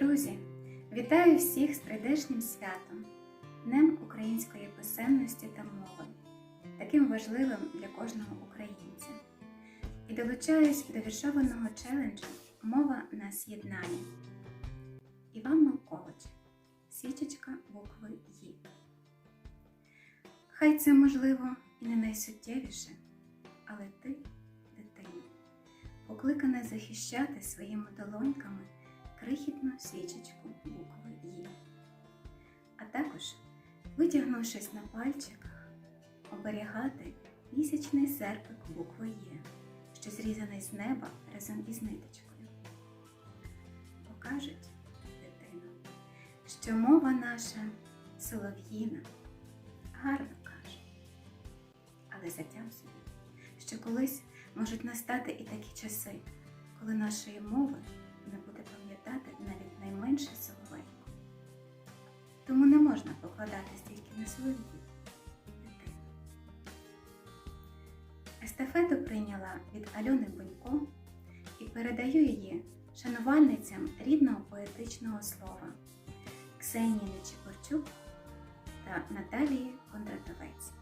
Друзі, вітаю всіх з прийдешнім святом, Днем української писемності та мови, таким важливим для кожного українця. І долучаюсь до віршованого челенджу Мова нас єднає. Іван Малкович. Свічечка букви Ї. Хай це можливо і не найсуттєвіше, але ти, дитино, покликана захищати своїми долоньками крихітну свічечку букви Ї. А також, витягнувшись на пальчиках, оберігати місячний серпик букви Є, що зрізаний з неба разом із ниточкою. Покажуть, дитино, що мова наша солов'їна, гарно каже. Але затям собі, що колись можуть настати і такі часи, коли нашої мови не буде Тому не можна покладатись тільки на свою дитину. Естафету прийняла від Альони Бунько і передаю її шанувальницям рідного поетичного слова Ксенії Нечіпорчук та Наталії Кондратовець.